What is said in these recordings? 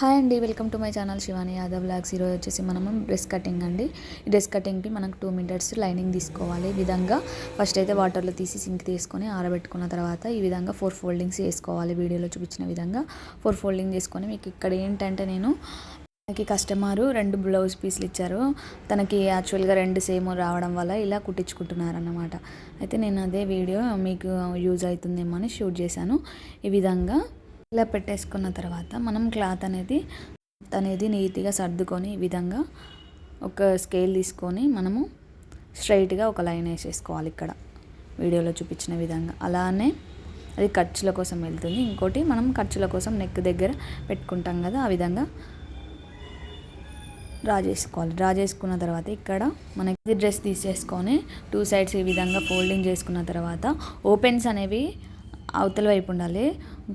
Hi అండి welcome to my channel Shivani Yadav vlogs ఈరోజు వచ్చేసి మనము డ్రెస్ కటింగ్ అండి. ఈ డ్రెస్ కటింగ్కి మనకు టూ మీటర్స్ లైనింగ్ తీసుకోవాలి. ఈ విధంగా ఫస్ట్ అయితే వాటర్లో తీసి సింక్ తీసుకొని ఆరబెట్టుకున్న తర్వాత ఈ విధంగా ఫోర్ ఫోల్డింగ్స్ వేసుకోవాలి వీడియోలో చూపించిన విధంగా ఫోర్ ఫోల్డింగ్ చేసుకొని మీకు ఇక్కడ ఏంటంటే నేను మనకి కస్టమరు రెండు బ్లౌజ్ పీస్లు ఇచ్చారు. తనకి యాక్చువల్గా రెండు సేమ్ రావడం వల్ల ఇలా కుట్టించుకుంటున్నారన్నమాట. అయితే నేను అదే వీడియో మీకు యూజ్ అవుతుందేమో అని షూట్ చేశాను. ఈ విధంగా ఇలా పెట్టేసుకున్న తర్వాత మనం క్లాత్ అనేది అనేది నీట్గా సర్దుకొని ఈ విధంగా ఒక స్కేల్ తీసుకొని మనము స్ట్రైట్గా ఒక లైన్ వేసేసుకోవాలి ఇక్కడ. వీడియోలో చూపించిన విధంగా. అలానే అది ఖర్చుల కోసం వెళ్తుంది. ఇంకోటి మనం ఖర్చుల కోసం నెక్ దగ్గర పెట్టుకుంటాం కదా ఆ విధంగా డ్రా చేసుకోవాలి. డ్రా చేసుకున్న తర్వాత ఇక్కడ మనకి డ్రెస్ తీసేసుకొని టూ సైడ్స్ ఈ విధంగా ఫోల్డింగ్ చేసుకున్న తర్వాత ఓపెన్స్ అనేవి అవతల వైపు ఉండాలి.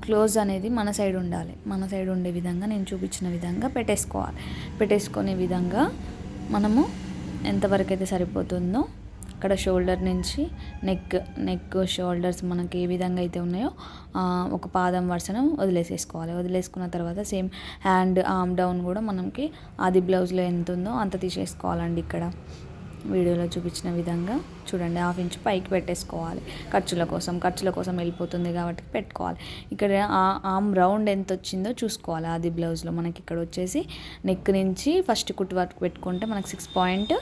క్లోజ్ అనేది మన సైడ్ ఉండాలి. మన సైడ్ ఉండే విధంగా నేను చూపించిన విధంగా పెట్టేసుకోవాలి. పెట్టేసుకునే విధంగా మనము ఎంతవరకు అయితే సరిపోతుందో ఇక్కడ షోల్డర్ నుంచి నెక్ నెక్ షోల్డర్స్ మనకి ఏ విధంగా అయితే ఉన్నాయో ఒక పాదం వరుసను వదిలేసేసుకోవాలి. వదిలేసుకున్న తర్వాత సేమ్ హ్యాండ్ ఆమ్ డౌన్ కూడా మనకి అది బ్లౌజ్లో ఎంత ఉందో అంత తీసేసుకోవాలండి ఇక్కడ. వీడియోలో చూపించిన విధంగా చూడండి హాఫ్ ఇంచ్ పైకి పెట్టేసుకోవాలి. ఖర్చుల కోసం ఖర్చుల కోసం వెళ్ళిపోతుంది కాబట్టి పెట్టుకోవాలి. ఇక్కడ ఆమ్ రౌండ్ ఎంత వచ్చిందో చూసుకోవాలి. అది బ్లౌజ్లో మనకి ఇక్కడ వచ్చేసి నెక్ నుంచి ఫస్ట్ కుట్టు వర్క్ పెట్టుకుంటే మనకు సిక్స్ పాయింట్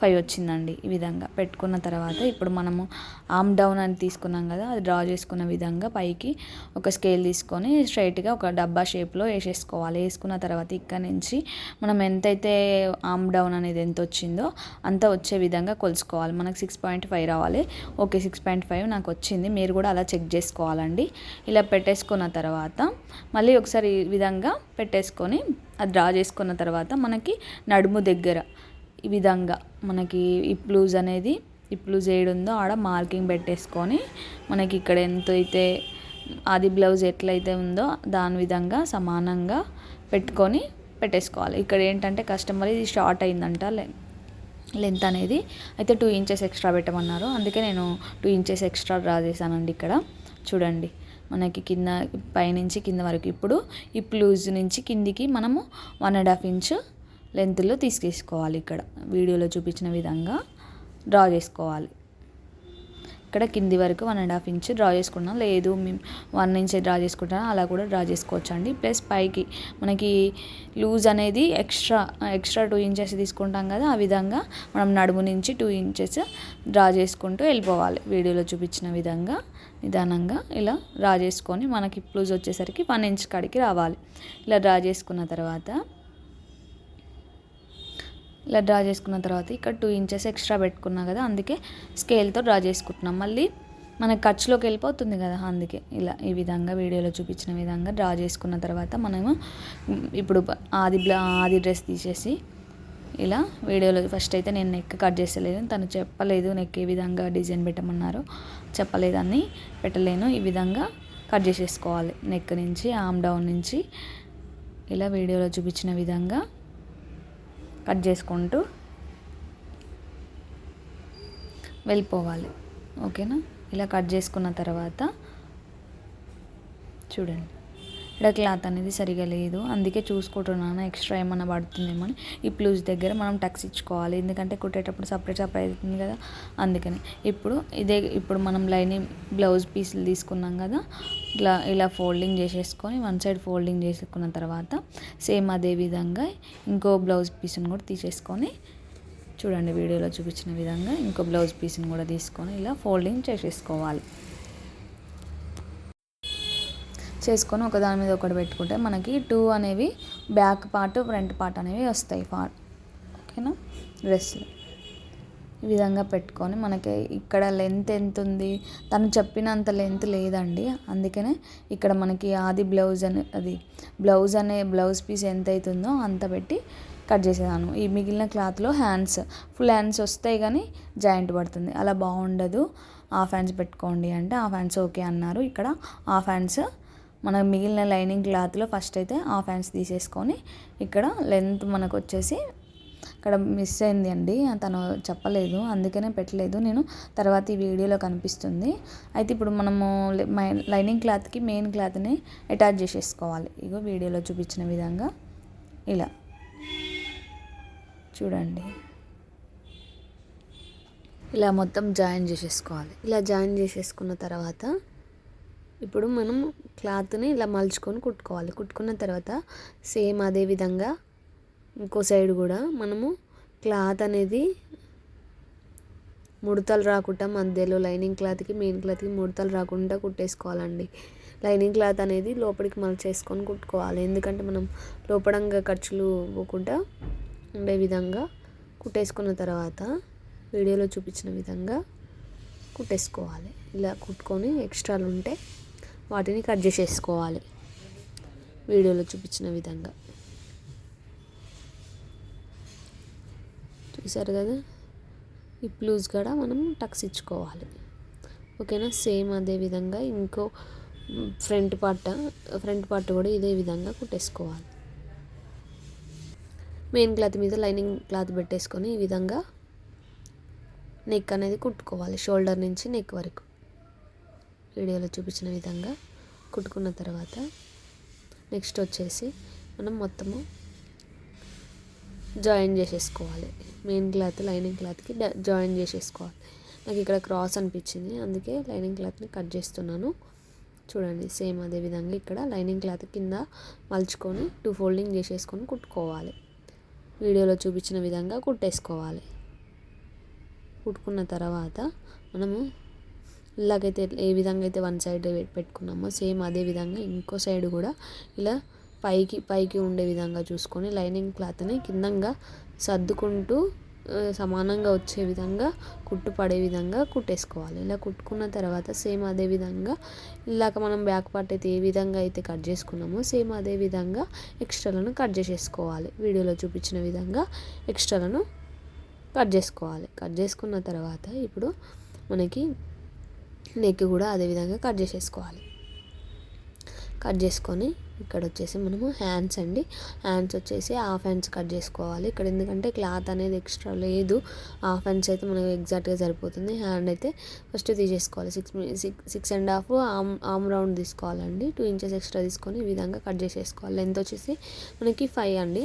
ఫైవ్ వచ్చిందండి ఈ విధంగా పెట్టుకున్న తర్వాత. ఇప్పుడు మనము ఆమ్ డౌన్ అని తీసుకున్నాం కదా అది డ్రా చేసుకున్న విధంగా పైకి ఒక స్కేల్ తీసుకొని స్ట్రైట్గా ఒక డబ్బా షేప్లో వేసేసుకోవాలి. వేసుకున్న తర్వాత ఇక్కడ నుంచి మనం ఎంతైతే ఆమ్ డౌన్ అనేది ఎంత వచ్చిందో అంత వచ్చే విధంగా కొలుసుకోవాలి. మనకు సిక్స్ పాయింట్ ఫైవ్ రావాలి. ఓకే సిక్స్ పాయింట్ ఫైవ్ నాకు వచ్చింది. మీరు కూడా అలా చెక్ చేసుకోవాలండి. ఇలా పెట్టేసుకున్న తర్వాత మళ్ళీ ఒకసారి ఈ విధంగా పెట్టేసుకొని అది డ్రా చేసుకున్న తర్వాత మనకి నడుము దగ్గర ఈ విధంగా మనకి ఇప్ లూజ్ అనేది ఇప్ లూజ్ ఏడుందో ఆడ మార్కింగ్ పెట్టేసుకొని మనకి ఇక్కడ ఎంత అయితే అది బ్లౌజ్ ఎట్లయితే ఉందో దాని విధంగా సమానంగా పెట్టుకొని పెట్టేసుకోవాలి. ఇక్కడ ఏంటంటే కస్టమర్ ఇది షార్ట్ అయిందంట లెంత్ అనేది. అయితే టూ ఇంచెస్ ఎక్స్ట్రా పెట్టమన్నారు. అందుకే నేను టూ ఇంచెస్ ఎక్స్ట్రా డ్రా చేశానండి ఇక్కడ. చూడండి మనకి కింద పైనుంచి కింద వరకు. ఇప్పుడు ఈ ప్లూజ్ నుంచి కిందికి మనము వన్ అండ్ హాఫ్ ఇంచ్ లెంత్లో తీసుకేసుకోవాలి ఇక్కడ. వీడియోలో చూపించిన విధంగా డ్రా చేసుకోవాలి. ఇక్కడ కింది వరకు one and half inch draw చేసుకున్నాం. లేదు మేము వన్ ఇంచ్ డ్రా చేసుకుంటాం అలా కూడా డ్రా చేసుకోవచ్చు అండి ప్లస్ పైకి మనకి లూజ్ అనేది ఎక్స్ట్రా ఎక్స్ట్రా టూ ఇంచెస్ తీసుకుంటాం కదా ఆ విధంగా మనం నడుము నుంచి టూ ఇంచెస్ డ్రా చేసుకుంటూ వెళ్ళిపోవాలి. వీడియోలో చూపించిన విధంగా నిదానంగా ఇలా డ్రా చేసుకొని మనకి లూజ్ వచ్చేసరికి వన్ ఇంచ్ కాడికి రావాలి. ఇలా డ్రా చేసుకున్న తర్వాత ఇలా డ్రా చేసుకున్న తర్వాత ఇక్కడ టూ ఇంచెస్ ఎక్స్ట్రా పెట్టుకున్నా కదా అందుకే స్కేల్తో డ్రా చేసుకుంటున్నాం. మళ్ళీ మన ఖర్చులోకి వెళ్ళిపోతుంది కదా అందుకే ఇలా ఈ విధంగా వీడియోలో చూపించిన విధంగా డ్రా చేసుకున్న తర్వాత మనము ఇప్పుడు ఆది ఆది డ్రెస్ తీసేసి ఇలా వీడియోలో ఫస్ట్ అయితే నేను నెక్ కట్ చేసలేను తను చెప్పలేదు నెక్ ఏ విధంగా డిజైన్ పెట్టమన్నారు చెప్పలేదని పెట్టలేను. ఈ విధంగా కట్ చేసేసుకోవాలి నెక్ నుంచి ఆమ్ డౌన్ నుంచి. ఇలా వీడియోలో చూపించిన విధంగా కట్ చేసుకుంటూ వెళ్ళిపోవాలి. ఓకేనా? ఇలా కట్ చేసుకున్న తర్వాత చూడండి. ఇక్కడ క్లాత్ అనేది సరిగా లేదు. అందుకే చూసుకుంటున్నాను ఎక్స్ట్రా ఏమైనా పడుతుందేమో అని. ఈ ప్లూజ్ దగ్గర మనం టక్స్ ఇచ్చుకోవాలి. ఎందుకంటే కుట్టేటప్పుడు సపరేట్ సపరేట్ అవుతుంది కదా. అందుకని ఇప్పుడు ఇదే ఇప్పుడు మనం లైనింగ్ బ్లౌజ్ పీసులు తీసుకున్నాం కదా. ఇలా ఇలా ఫోల్డింగ్ చేసేసుకొని వన్ సైడ్ ఫోల్డింగ్ చేసుకున్న తర్వాత సేమ్ అదే విధంగా ఇంకో బ్లౌజ్ పీస్ని కూడా తీసేసుకొని చూడండి వీడియోలో చూపించిన విధంగా ఇంకో బ్లౌజ్ పీస్ని కూడా తీసుకొని ఇలా ఫోల్డింగ్ చేసేసుకోవాలి. చేసుకొని ఒకదాని మీద ఒకటి పెట్టుకుంటే మనకి టూ అనేవి బ్యాక్ పార్ట్ ఫ్రంట్ పార్ట్ అనేవి వస్తాయి పార్ట్ ఓకేనా? డ్రెస్లు ఈ విధంగా పెట్టుకొని మనకి ఇక్కడ లెంత్ ఎంత ఉంది? తను చెప్పినంత లెంత్ లేదండి. అందుకనే ఇక్కడ మనకి ఆది బ్లౌజ్ అని అది బ్లౌజ్ అనే బ్లౌజ్ పీస్ ఎంత అవుతుందో అంత పెట్టి కట్ చేసేదాను ఈ మిగిలిన క్లాత్లో హ్యాండ్స్ ఫుల్ హ్యాండ్స్ వస్తాయి కానీ జాయింట్ పడుతుంది. అలా బాగుండదు. హాఫ్ హ్యాండ్స్ పెట్టుకోండి అంటే హాఫ్ హ్యాండ్స్ ఓకే అన్నారు. ఇక్కడ హాఫ్ హ్యాండ్స్ మన మిగిలిన లైనింగ్ క్లాత్లో ఫస్ట్ అయితే హాఫ్ హ్యాండ్స్ తీసేసుకొని ఇక్కడ లెంత్ మనకు వచ్చేసి ఇక్కడ మిస్ అయింది అండి తను చెప్పలేదు అందుకనే పెట్టలేదు. నేను తర్వాత ఈ వీడియోలో కనిపిస్తుంది. అయితే ఇప్పుడు మనము లైనింగ్ క్లాత్కి మెయిన్ క్లాత్ని అటాచ్ చేసేసుకోవాలి. ఇగో వీడియోలో చూపించిన విధంగా ఇలా. చూడండి. ఇలా మొత్తం జాయిన్ చేసేసుకోవాలి. ఇలా జాయిన్ చేసేసుకున్న తర్వాత ఇప్పుడు మనం క్లాత్ని ఇలా మలుచుకొని కుట్టుకోవాలి. కుట్టుకున్న తర్వాత సేమ్ అదే విధంగా ఇంకో సైడ్ కూడా మనము క్లాత్ అనేది ముడతలు రాకుండా మధ్యలో లైనింగ్ క్లాత్కి మెయిన్ క్లాత్కి ముడతలు రాకుండా కుట్టేసుకోవాలండి. లైనింగ్ క్లాత్ అనేది లోపలికి మలచేసుకొని కుట్టుకోవాలి. ఎందుకంటే మనం లోపడంగా ఖర్చులు పోకుండా ఉండే విధంగా కుట్టేసుకున్న తర్వాత వీడియోలో చూపించిన విధంగా కుట్టేసుకోవాలి. ఇలా కుట్టుకొని ఎక్స్ట్రాలు ఉంటే వాటిని కట్ చేసేసుకోవాలి. వీడియోలో చూపించిన విధంగా. చూసారు కదా? ఈ ప్లూజ్ కూడా మనం టక్స్ ఇచ్చుకోవాలి. ఓకేనా? సేమ్ అదే విధంగా ఇంకో ఫ్రంట్ పార్ట్ ఫ్రంట్ పార్ట్ కూడా ఇదే విధంగా కుట్టేసుకోవాలి. మెయిన్ క్లాత్ మీద లైనింగ్ క్లాత్ పెట్టేసుకొని ఈ విధంగా నెక్ అనేది కుట్టుకోవాలి. షోల్డర్ నుంచి నెక్ వరకు. వీడియోలో చూపించిన విధంగా కుట్టుకున్న తర్వాత నెక్స్ట్ వచ్చేసి మనం మొత్తము జాయిన్ చేసేసుకోవాలి. మెయిన్ క్లాత్ లైనింగ్ క్లాత్కి జాయిన్ చేసేసుకోవాలి. నాకు ఇక్కడ క్రాస్ అనిపించింది. అందుకే లైనింగ్ క్లాత్ని కట్ చేస్తున్నాను. చూడండి సేమ్ అదే విధంగా ఇక్కడ లైనింగ్ క్లాత్ కింద మలుచుకొని టూ ఫోల్డింగ్ చేసేసుకొని కుట్టుకోవాలి. వీడియోలో చూపించిన విధంగా కుట్టేసుకోవాలి. కుట్టుకున్న తర్వాత మనము ఇలాగైతే ఏ విధంగా అయితే వన్ సైడ్ పెట్టుకున్నామో సేమ్ అదే విధంగా ఇంకో సైడ్ కూడా ఇలా పైకి పైకి ఉండే విధంగా చూసుకొని లైనింగ్ క్లాత్ని కిందంగా సర్దుకుంటూ సమానంగా వచ్చే విధంగా కుట్టు పడే విధంగా కుట్టేసుకోవాలి. ఇలా కుట్టుకున్న తర్వాత సేమ్ అదే విధంగా ఇలాగ మనం బ్యాక్ పార్ట్ అయితే ఏ విధంగా అయితే కట్ చేసుకున్నామో సేమ్ అదే విధంగా ఎక్స్ట్రాలను కట్ చేసేసుకోవాలి. వీడియోలో చూపించిన విధంగా ఎక్స్ట్రాలను కట్ చేసుకోవాలి. కట్ చేసుకున్న తర్వాత ఇప్పుడు మనకి నెక్ కూడా అదే విధంగా కట్ చేసేసుకోవాలి. కట్ చేసుకొని ఇక్కడ వచ్చేసి మనము హ్యాండ్స్ అండి. హ్యాండ్స్ వచ్చేసి హాఫ్ హ్యాండ్స్ కట్ చేసుకోవాలి. ఇక్కడ ఎందుకంటే క్లాత్ అనేది ఎక్స్ట్రా లేదు. హాఫ్ హ్యాండ్స్ అయితే మనకు ఎగ్జాక్ట్గా సరిపోతుంది. హ్యాండ్ అయితే ఫస్ట్ తీసేసుకోవాలి. Six six six and half arm arm round తీసుకోవాలండి. టూ ఇంచెస్ ఎక్స్ట్రా తీసుకొని ఈ విధంగా కట్ చేసేసుకోవాలి. లెంత్ వచ్చేసి మనకి ఫైవ్ అండి.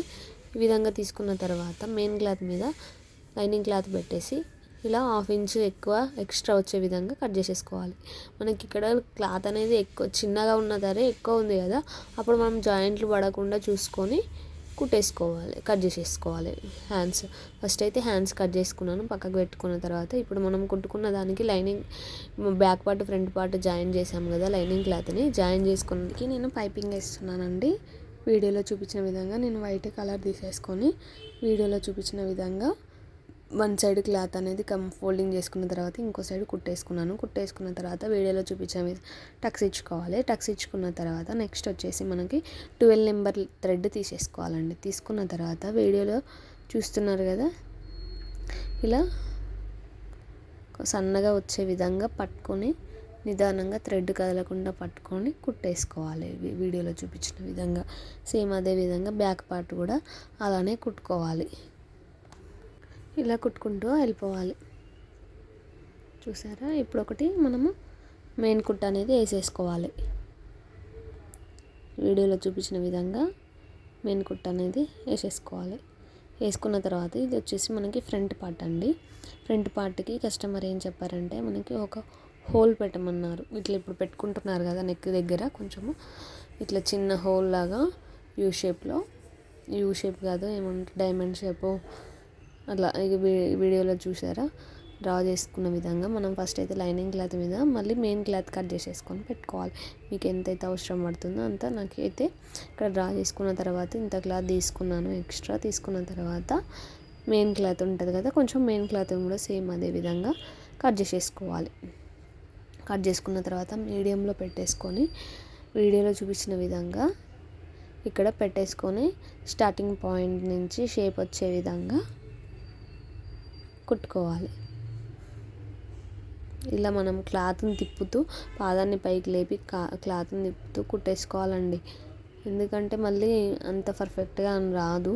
ఈ విధంగా తీసుకున్న తర్వాత మెయిన్ క్లాత్ మీద లైనింగ్ క్లాత్ పెట్టేసి ఇలా హాఫ్ ఇంచ్ ఎక్కువ ఎక్స్ట్రా వచ్చే విధంగా కట్ చేసేసుకోవాలి. మనకి ఇక్కడ క్లాత్ అనేది ఎక్కువ చిన్నగా ఉన్న ధరే ఎక్కువ ఉంది కదా అప్పుడు మనం జాయింట్లు పడకుండా చూసుకొని కుట్టేసుకోవాలి కట్ చేసేసుకోవాలి హ్యాండ్స్. ఫస్ట్ అయితే హ్యాండ్స్ కట్ చేసుకున్నాను పక్కకు పెట్టుకున్న తర్వాత ఇప్పుడు మనం కుట్టుకున్న దానికి lining back part front part join చేసాము కదా లైనింగ్ క్లాత్ని. జాయిన్ చేసుకోవడానికి నేను పైపింగ్ వేస్తున్నానండి. వీడియోలో చూపించిన విధంగా నేను వైట్ కలర్ తీసేసుకొని వీడియోలో చూపించిన విధంగా వన్ సైడ్ క్లాత్ అనేది కం ఫోల్డింగ్ చేసుకున్న తర్వాత ఇంకో సైడ్ కుట్టేసుకున్నాను. కుట్టేసుకున్న తర్వాత వీడియోలో చూపించిన టక్స్ ఇచ్చుకోవాలి. టక్స్ ఇచ్చుకున్న తర్వాత నెక్స్ట్ వచ్చేసి మనకి ట్వెల్వ్ నెంబర్ థ్రెడ్ తీసేసుకోవాలండి. తీసుకున్న తర్వాత వీడియోలో చూస్తున్నారు కదా? ఇలా సన్నగా వచ్చే విధంగా పట్టుకొని నిదానంగా థ్రెడ్ కదలకుండా పట్టుకొని కుట్టేసుకోవాలి. వీడియోలో చూపించిన విధంగా. సేమ్ అదే విధంగా బ్యాక్ పార్ట్ కూడా అలానే కుట్టుకోవాలి. ఇలా కుట్టుకుంటూ వెళ్ళిపోవాలి. చూసారా? ఇప్పుడు ఒకటి మనము మెయిన్ కుట్ట అనేది వేసేసుకోవాలి. వీడియోలో చూపించిన విధంగా మెయిన్ కుట్ట అనేది వేసేసుకోవాలి. వేసుకున్న తర్వాత ఇది వచ్చేసి మనకి ఫ్రంట్ పార్ట్ అండి. ఫ్రంట్ పార్ట్కి కస్టమర్ ఏం చెప్పారంటే మనకి ఒక హోల్ పెట్టమన్నారు. ఇట్లా ఇప్పుడు పెట్టుకుంటున్నారు కదా నెక్ దగ్గర కొంచెము. ఇట్లా చిన్న హోల్ లాగా యూ షేప్లో యూ షేప్ కాదు ఏమంటారు? డైమండ్ షేపు అట్లా ఇక వీడియోలో చూసారా డ్రా చేసుకున్న విధంగా మనం ఫస్ట్ అయితే లైనింగ్ క్లాత్ మీద మళ్ళీ మెయిన్ క్లాత్ కట్ చేసేసుకొని పెట్టుకోవాలి. మీకు ఎంతైతే అవసరం పడుతుందో అంత నాకైతే ఇక్కడ డ్రా చేసుకున్న తర్వాత ఇంత క్లాత్ తీసుకున్నాను ఎక్స్ట్రా తీసుకున్న తర్వాత మెయిన్ క్లాత్ ఉంటుంది కదా కొంచెం మెయిన్ క్లాత్ కూడా సేమ్ అదే విధంగా కట్ చేసేసుకోవాలి. కట్ చేసుకున్న తర్వాత మీడియంలో పెట్టేసుకొని వీడియోలో చూపించిన విధంగా ఇక్కడ పెట్టేసుకొని స్టార్టింగ్ పాయింట్ నుంచి షేప్ వచ్చే విధంగా కుట్టుకోవాలి. ఇలా మనం క్లాత్ని తిప్పుతూ పాదాన్ని పైకి లేపి క్లాత్ని తిప్పుతూ కుట్టేసుకోవాలండి. ఎందుకంటే మళ్ళీ అంత పర్ఫెక్ట్గా అని రాదు.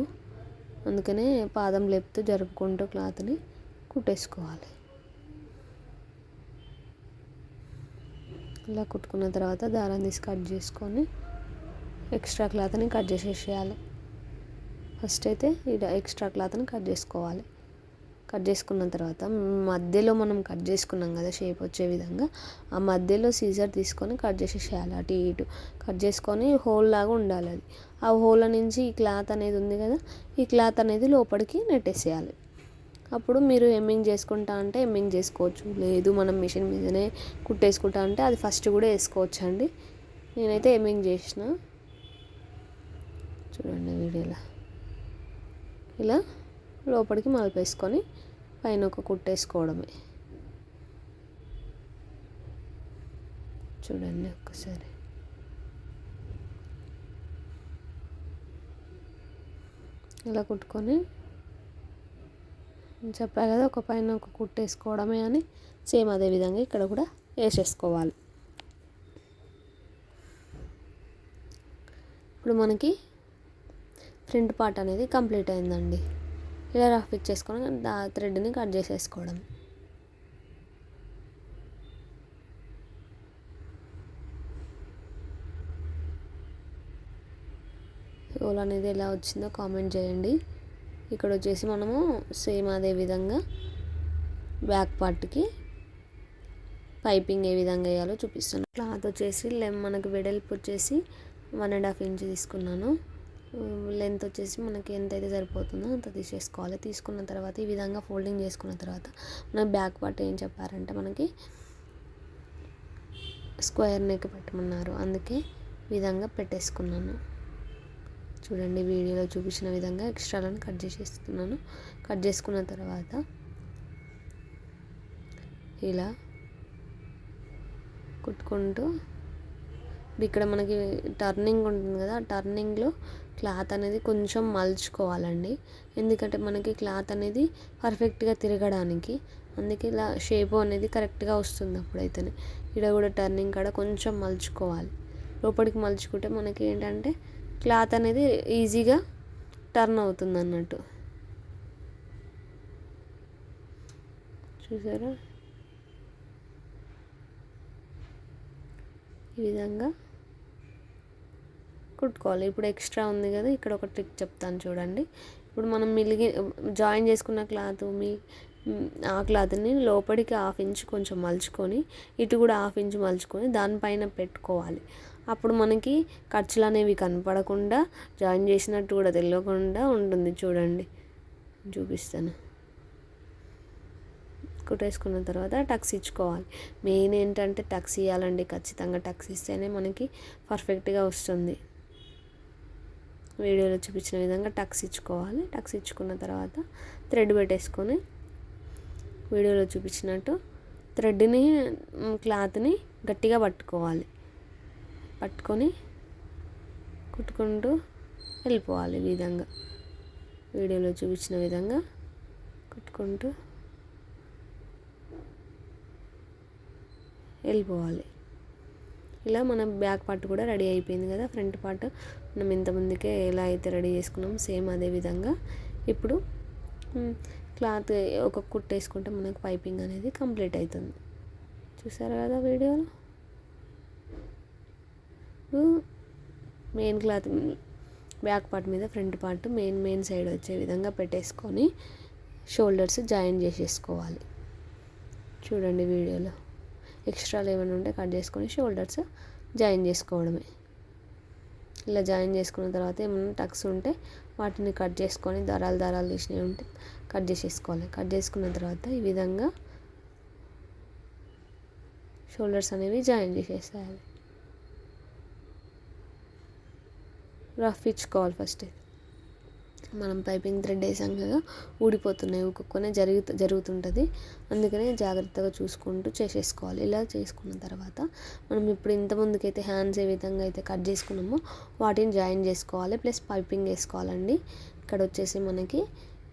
అందుకనే పాదం లేపుతూ జరుపుకుంటూ క్లాత్ని కుట్టేసుకోవాలి. ఇలా కుట్టుకున్న తర్వాత దారం తీసి కట్ చేసుకొని ఎక్స్ట్రా క్లాత్ని కట్ చేసేసేయాలి. ఫస్ట్ అయితే ఇలా ఎక్స్ట్రా క్లాత్ని కట్ చేసుకోవాలి. కట్ చేసుకున్న తర్వాత మధ్యలో మనం కట్ చేసుకున్నాం కదా షేప్ వచ్చే విధంగా ఆ మధ్యలో సీజర్ తీసుకొని కట్ చేసేసేయాలి అటు ఇటు. కట్ చేసుకొని హోల్ లాగా ఉండాలి అది. ఆ హోల్ నుంచి ఈ క్లాత్ అనేది ఉంది కదా ఈ క్లాత్ అనేది లోపలికి నెట్టేసేయాలి. అప్పుడు మీరు ఎమ్మింగ్ చేసుకుంటా అంటే ఎమ్మింగ్ చేసుకోవచ్చు. లేదు మనం మిషన్ మీదనే కుట్టేసుకుంటా అంటే అది ఫస్ట్ కూడా వేసుకోవచ్చు అండి నేనైతే ఎమ్మింగ్ చేసిన. చూడండి వీడియోలో. ఇలా లోపలికి మలిపేసుకొని పైన ఒక కుట్టేసుకోవడమే. చూడండి ఒక్కసారి. ఇలా కుట్టుకొని చెప్పా కదా ఒక పైన ఒక కుట్టేసుకోవడమే అని. సేమ్ అదే విధంగా ఇక్కడ కూడా వేసేసుకోవాలి. ఇప్పుడు మనకి ఫ్రంట్ పార్ట్ అనేది కంప్లీట్ అయిందండి. ఇలా రఫ్ ఇచ్చేసుకొని దా థ్రెడ్ని కట్ చేసేసుకోవడం. రోల్ అనేది ఎలా వచ్చిందో కామెంట్ చేయండి. ఇక్కడ వచ్చేసి మనము సేమ్ అదే విధంగా బ్యాక్ పార్ట్కి పైపింగ్ ఏ విధంగా వేయాలో చూపిస్తున్నాను క్లాత్ వచ్చేసి లెమ్ మనకు వెడల్పు వచ్చేసి వన్ అండ్ హాఫ్ ఇంచ్ తీసుకున్నాను. లెంత్ వచ్చేసి మనకి ఎంత అయితే సరిపోతుందో అంత తీసేసుకోవాలి. తీసుకున్న తర్వాత ఈ విధంగా ఫోల్డింగ్ చేసుకున్న తర్వాత మన బ్యాక్ పార్ట్ ఏం చెప్పారంటే మనకి స్క్వేర్ నెక్ పెట్టమన్నారు. అందుకే విధంగా పెట్టేసుకున్నాను. చూడండి వీడియోలో చూపించిన విధంగా ఎక్స్ట్రాలను కట్ చేసేస్తున్నాను. కట్ చేసుకున్న తర్వాత ఇలా కుట్టుకుంటూ ఇక్కడ మనకి టర్నింగ్ ఉంటుంది కదా టర్నింగ్లో క్లాత్ అనేది కొంచెం మలుచుకోవాలండి. ఎందుకంటే మనకి క్లాత్ అనేది పర్ఫెక్ట్గా తిరగడానికి అందుకే ఇలా షేప్ అనేది కరెక్ట్గా వస్తుంది అప్పుడైతేనే. ఇక్కడ కూడా టర్నింగ్ కాడ కొంచెం మలుచుకోవాలి. లోపలికి మలుచుకుంటే మనకి ఏంటంటే క్లాత్ అనేది ఈజీగా టర్న్ అవుతుంది అన్నట్టు చూసారా? ఈ విధంగా కుట్టుకోవాలి. ఇప్పుడు ఎక్స్ట్రా ఉంది కదా ఇక్కడ ఒక ట్రిక్ చెప్తాను చూడండి. ఇప్పుడు మనం మిలిగి జాయిన్ చేసుకున్న క్లాత్ మీ ఆ క్లాత్ని లోపలికి హాఫ్ ఇంచ్ కొంచెం మలుచుకొని ఇటు కూడా హాఫ్ ఇంచ్ మలుచుకొని దానిపైన పెట్టుకోవాలి. అప్పుడు మనకి ఖర్చులు అనేవి కనపడకుండా జాయిన్ చేసినట్టు కూడా తెలియకుండా ఉంటుంది చూడండి. చూపిస్తాను. కుట్టేసుకున్న తర్వాత టక్స్ ఇచ్చుకోవాలి. మెయిన్ ఏంటంటే టక్స్ ఇవ్వాలండి ఖచ్చితంగా టక్స్ ఇస్తేనే మనకి పర్ఫెక్ట్గా వస్తుంది. వీడియోలో చూపించిన విధంగా టక్స్ ఇచ్చుకోవాలి. టక్స్ ఇచ్చుకున్న తర్వాత థ్రెడ్ పెట్టేసుకొని వీడియోలో చూపించినట్టు థ్రెడ్ని క్లాత్ని గట్టిగా పట్టుకోవాలి. పట్టుకొని కుట్టుకుంటూ వెళ్ళిపోవాలి ఈ విధంగా. వీడియోలో చూపించిన విధంగా కుట్టుకుంటూ వెళ్ళిపోవాలి. ఇలా మన బ్యాక్ పార్ట్ కూడా రెడీ అయిపోయింది కదా ఫ్రంట్ పార్ట్ మనం ఇంతమందికే ఎలా అయితే రెడీ చేసుకున్నాం సేమ్ అదే విధంగా ఇప్పుడు క్లాత్ ఒక కుట్టు వేసుకుంటే మనకు పైపింగ్ అనేది కంప్లీట్ అవుతుంది. చూసారు కదా వీడియోలో? మెయిన్ క్లాత్ బ్యాక్ పార్ట్ మీద front part main main side వచ్చే విధంగా పెట్టేసుకొని షోల్డర్స్ జాయిన్ చేసేసుకోవాలి. చూడండి వీడియోలో. ఎక్స్ట్రాలు ఏమైనా ఉంటే కట్ చేసుకొని షోల్డర్స్ జాయిన్ చేసుకోవడమే. ఇలా జాయిన్ చేసుకున్న తర్వాత ఏమైనా టక్స్ ఉంటే వాటిని కట్ చేసుకొని దారాలు దారాలు తీసినవి ఉంటే కట్ చేసేసుకోవాలి. కట్ చేసుకున్న తర్వాత ఈ విధంగా షోల్డర్స్ అనేవి జాయిన్ చేసేసేయాలి. రఫ్ ఇచ్చుకోవాలి ఫస్ట్. మనం పైపింగ్ థ్రెడ్ వేసాం కదా ఊడిపోతున్నాయి ఒక్కొక్కనే జరుగు జరుగుతుంటుంది. అందుకనే జాగ్రత్తగా చూసుకుంటూ చేసేసుకోవాలి. ఇలా చేసుకున్న తర్వాత మనం ఇప్పుడు ఇంతమందికైతే హ్యాండ్స్ ఏ విధంగా అయితే కట్ చేసుకున్నామో వాటిని జాయిన్ చేసుకోవాలి. ప్లస్ పైపింగ్ వేసుకోవాలండి. ఇక్కడ వచ్చేసి మనకి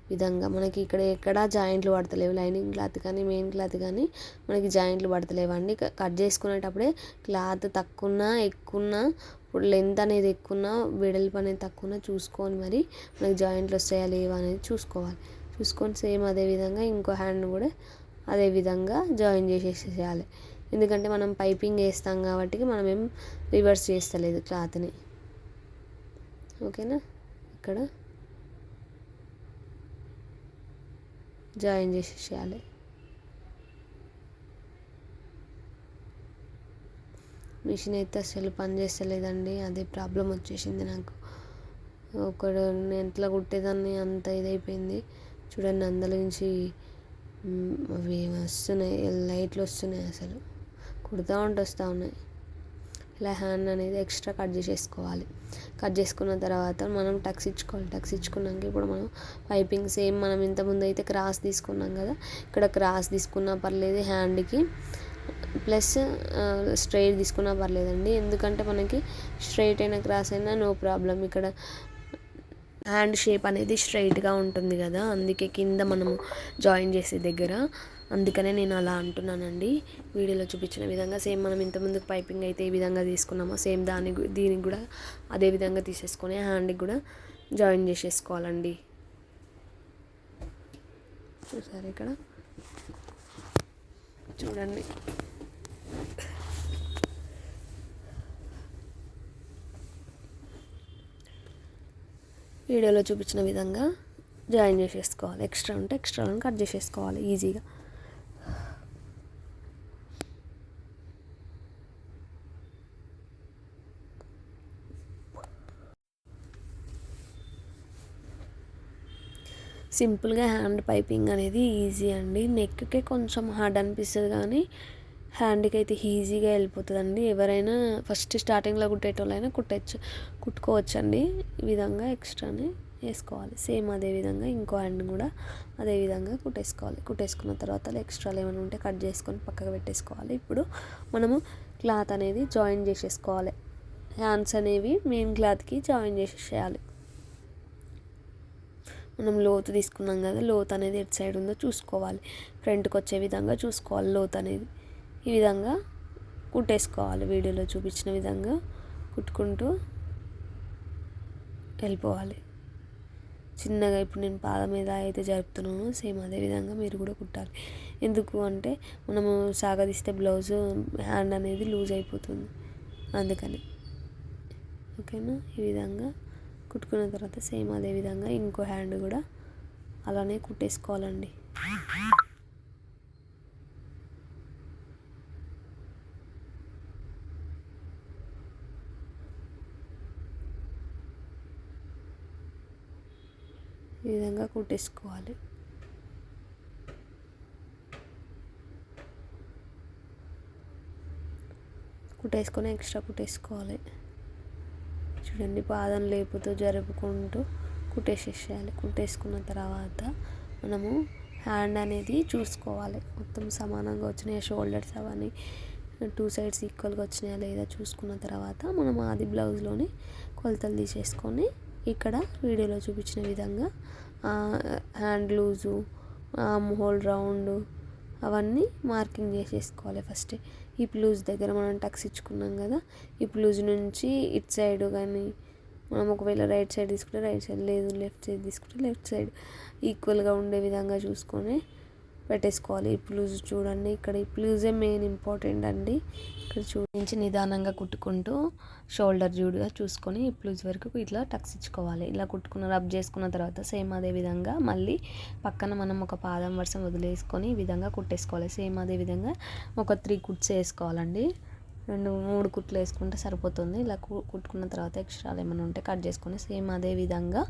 విధంగా మనకి ఇక్కడ ఎక్కడ జాయింట్లు పడతలేవు. లైనింగ్ క్లాత్ కానీ మెయిన్ క్లాత్ కానీ మనకి జాయింట్లు పడతలేవండి. కట్ చేసుకునేటప్పుడే క్లాత్ తక్కువ ఎక్కువ ఇప్పుడు లెంత్ అనేది ఎక్కువనా వెడల్పు అనేది తక్కువనా చూసుకొని మరి మనకి జాయింట్లు వస్తాయా లేవా అనేది చూసుకోవాలి. చూసుకొని సేమ్ అదే విధంగా ఇంకో హ్యాండ్ కూడా అదే విధంగా జాయిన్ చేసేసేయాలి. ఎందుకంటే మనం పైపింగ్ వేస్తాం కాబట్టి మనం ఏం రివర్స్ చేస్తలేదు క్లాత్ని ఓకేనా? ఇక్కడ జాయిన్ చేసేసేయాలి. మిషన్ అయితే అసలు పనిచేస్తలేదండి అదే ప్రాబ్లం వచ్చేసింది నాకు. ఒక నేను ఎట్లా కుట్టేదాన్ని అంత ఇదైపోయింది. చూడండి అందులో నుంచి అవి వస్తున్నాయి. లైట్లు వస్తున్నాయి అసలు. కుడతా ఉంటే వస్తూ ఉన్నాయి. ఇలా హ్యాండ్ అనేది ఎక్స్ట్రా కట్ చేసేసుకోవాలి. కట్ చేసుకున్న తర్వాత మనం టక్స్ ఇచ్చుకోవాలి. టక్స్ ఇచ్చుకున్నాక ఇప్పుడు మనం పైపింగ్ సేమ్ మనం ఇంతకుముందు అయితే క్రాస్ తీసుకున్నాం కదా. ఇక్కడ క్రాస్ తీసుకున్నా పర్లేదు హ్యాండ్కి. ప్లస్ స్ట్రైట్ తీసుకున్నా పర్లేదండి. ఎందుకంటే మనకి స్ట్రైట్ అయిన క్రాస్ అయినా నో ప్రాబ్లం. ఇక్కడ హ్యాండ్ షేప్ అనేది స్ట్రైట్గా ఉంటుంది కదా. అందుకే కింద మనము జాయిన్ చేసే దగ్గర. అందుకనే నేను అలా అంటున్నానండి. వీడియోలో చూపించిన విధంగా సేమ్ మనం ఇంతకుముందుకు పైపింగ్ అయితే ఈ విధంగా తీసుకున్నామో సేమ్ దాని దీనికి కూడా అదే విధంగా తీసేసుకొని హ్యాండ్కి కూడా జాయిన్ చేసేసుకోవాలండి. చూసారు ఇక్కడ? చూడండి. వీడియోలో చూపించిన విధంగా జాయిన్ చేసేసుకోవాలి. ఎక్స్ట్రా ఉంటే ఎక్స్ట్రాలను కట్ చేసేసుకోవాలి ఈజీగా. సింపుల్గా హ్యాండ్ పైపింగ్ అనేది ఈజీ అండి. నెక్కే కొంచెం హార్డ్ అనిపిస్తుంది కానీ హ్యాండ్కి అయితే ఈజీగా వెళ్ళిపోతుందండి. ఎవరైనా ఫస్ట్ స్టార్టింగ్లో కుట్టేటోళ్ళైనా కుట్టచ్చు కుట్టుకోవచ్చు అండి ఈ విధంగా ఎక్స్ట్రాని వేసుకోవాలి. సేమ్ అదే విధంగా ఇంకో హ్యాండ్ కూడా అదే విధంగా కుట్టేసుకోవాలి. కుట్టేసుకున్న తర్వాత ఎక్స్ట్రాలు ఏమైనా ఉంటే కట్ చేసుకొని పక్కకు పెట్టేసుకోవాలి. ఇప్పుడు మనము క్లాత్ అనేది జాయిన్ చేసేసుకోవాలి. హ్యాండ్స్ అనేవి మెయిన్ క్లాత్కి జాయిన్ చేసేసేయాలి. మనం లోతు తీసుకున్నాం కదా లోతు అనేది ఎటు సైడ్ ఉందో చూసుకోవాలి. ఫ్రంట్కి వచ్చే విధంగా చూసుకోవాలి లోతు అనేది. ఈ విధంగా కుట్టేసుకోవాలి వీడియోలో చూపించిన విధంగా కుట్టుకుంటూ వెళ్ళిపోవాలి. చిన్నగా ఇప్పుడు నేను పాదం మీద అయితే జరుపుతున్నాను సేమ్ అదే విధంగా మీరు కూడా కుట్టాలి. ఎందుకు అంటే మనము సాగదీస్తే బ్లౌజ్ హ్యాండ్ అనేది లూజ్ అయిపోతుంది. అందుకని. ఓకేనా? ఈ విధంగా కుట్టుకున్న తర్వాత సేమ్ అదే విధంగా ఇంకో హ్యాండ్ కూడా అలానే కుట్టేసుకోవాలండి. ఈ విధంగా కుట్టేసుకోవాలి. కుట్టేసుకొని ఎక్స్ట్రా కుట్టేసుకోవాలి. చూడండి పాదం లేపుతూ జరుపుకుంటూ కుట్టేసేసేయాలి. కుట్టేసుకున్న తర్వాత మనము హ్యాండ్ అనేది చూసుకోవాలి. మొత్తం సమానంగా వచ్చినాయి షోల్డర్స్ అవన్నీ టూ సైడ్స్ ఈక్వల్గా వచ్చినాయా లేదా చూసుకున్న తర్వాత మనం ఆది బ్లౌజ్లోని కొలతలు తీసేసుకొని ఇక్కడ వీడియోలో చూపించిన విధంగా hand loose arm hole round అవన్నీ మార్కింగ్ చేసేసుకోవాలి ఫస్ట్. ఈ ప్లూజ్ దగ్గర మనం టక్స్ ఇచ్చుకున్నాం కదా ఈ ప్లూజ్ నుంచి ఇటు సైడ్ కానీ మనం ఒకవేళ రైట్ సైడ్ తీసుకుంటే రైట్ సైడ్ లేదు లెఫ్ట్ సైడ్ తీసుకుంటే లెఫ్ట్ సైడ్ ఈక్వల్గా ఉండే విధంగా చూసుకొని పెట్టేసుకోవాలి. ఈ చూడండి. ఇక్కడ ఈ లూజే మెయిన్ ఇంపార్టెంట్ అండి. ఇక్కడ చూపించి నిదానంగా కుట్టుకుంటూ షోల్డర్ జూడుగా చూసుకొని ఈ ప్లూజ్ వరకు ఇట్లా టక్స్ ఇచ్చుకోవాలి. ఇలా కుట్టుకున్న రబ్ చేసుకున్న తర్వాత సేమ్ అదే విధంగా మళ్ళీ పక్కన మనం ఒక పాదం వరుస వదిలేసుకొని ఈ విధంగా కుట్టేసుకోవాలి. సేమ్ అదే విధంగా ఒక త్రీ కుట్స్ వేసుకోవాలండి. రెండు మూడు కుట్లు వేసుకుంటే సరిపోతుంది. ఇలా కు- కుట్టుకున్న తర్వాత ఎక్స్ట్రాలు ఏమైనా ఉంటే కట్ చేసుకొని సేమ్ అదే విధంగా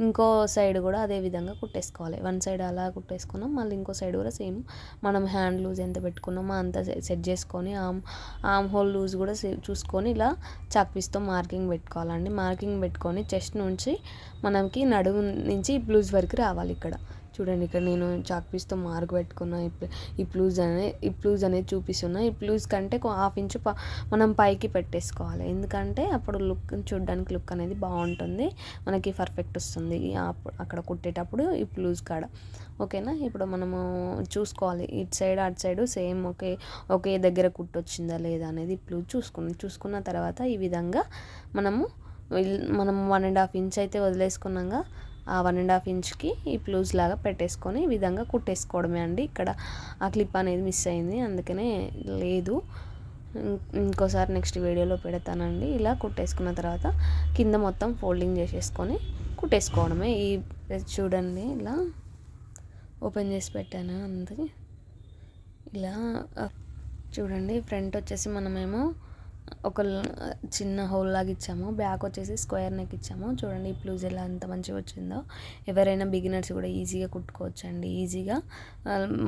ఇంకో సైడ్ కూడా అదే విధంగా కుట్టేసుకోవాలి. వన్ సైడ్ అలా కుట్టేసుకున్నాం. మళ్ళీ ఇంకో సైడ్ కూడా సేమ్ మనం హ్యాండ్ లూజ్ ఎంత పెట్టుకున్నామో అంత సెట్ చేసుకొని ఆమ్ ఆమ్ హోల్ లూజ్ కూడా చూసుకొని ఇలా చాక్ మార్కింగ్ పెట్టుకోవాలండి. మార్కింగ్ పెట్టుకొని చెస్ట్ నుంచి మనకి నడుము నుంచి బ్లూజ్ వరకు రావాలి ఇక్కడ. చూడండి ఇక్కడ నేను చాక్ పీస్తో మార్క్ పెట్టుకున్న ఈ ఈ ప్లూజ్ అనే ఈ ప్లూజ్ అనేది చూపిస్తున్నా. ఈ ప్లూజ్ కంటే హాఫ్ ఇంచ్ ప- మనం పైకి పెట్టేసుకోవాలి. ఎందుకంటే అప్పుడు లుక్ చూడడానికి లుక్ అనేది బాగుంటుంది. మనకి పర్ఫెక్ట్ వస్తుంది. అప్- అక్కడ కుట్టేటప్పుడు ఈ ప్లూజ్ కాడ. ఓకేనా? ఇప్పుడు మనము చూసుకోవాలి. ఇటు సైడ్ అటు సైడ్ సేమ్ ఒకే ఒకే దగ్గర కుట్టొచ్చిందా లేదా అనేది ప్లూజ్ చూసుకున్నాం. చూసుకున్న తర్వాత ఈ విధంగా మనము మనం వన్ అండ్ హాఫ్ ఇంచ్ అయితే వదిలేసుకున్నాక వన్ అండ్ హాఫ్ ఇంచ్కి ఈ ప్లూజ్ లాగా పెట్టేసుకొని ఈ విధంగా కుట్టేసుకోవడమే అండి. ఇక్కడ ఆ క్లిప్ అనేది మిస్ అయింది అందుకనే లేదు. ఇంకోసారి నెక్స్ట్ వీడియోలో పెడతానండి. ఇలా కుట్టేసుకున్న తర్వాత కింద మొత్తం ఫోల్డింగ్ చేసేసుకొని కుట్టేసుకోవడమే. ఈ చూడండి ఇలా ఓపెన్ చేసి పెట్టాను అందుకే? ఇలా చూడండి ఫ్రంట్ వచ్చేసి మనమేమో ఒక చిన్న హోల్ లాగా ఇచ్చాము. బ్యాక్ వచ్చేసి స్క్వేర్ నెక్ ఇచ్చాము. చూడండి ఈ ఎలా ఎంత మంచిగా వచ్చిందో. ఎవరైనా బిగినర్స్ కూడా ఈజీగా కుట్టుకోవచ్చు అండి ఈజీగా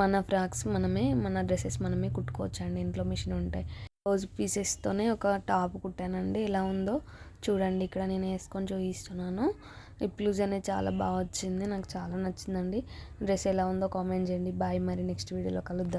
మన ఫ్రాక్స్ మనమే మన డ్రెస్సెస్ మనమే కుట్టుకోవచ్చు అండి ఇంట్లో మిషన్ ఉంటాయి రోజు పీసెస్తోనే ఒక టాప్ కుట్టానండి. ఎలా ఉందో చూడండి. ఇక్కడ నేను వేసుకొని చూపిస్తున్నాను. ఈ ప్లూజ్ అనేది చాలా బాగా వచ్చింది. నాకు చాలా నచ్చిందండి. డ్రెస్ ఎలా ఉందో కామెంట్ చేయండి. బాయ్ మరి నెక్స్ట్ వీడియోలో కలుద్దాం.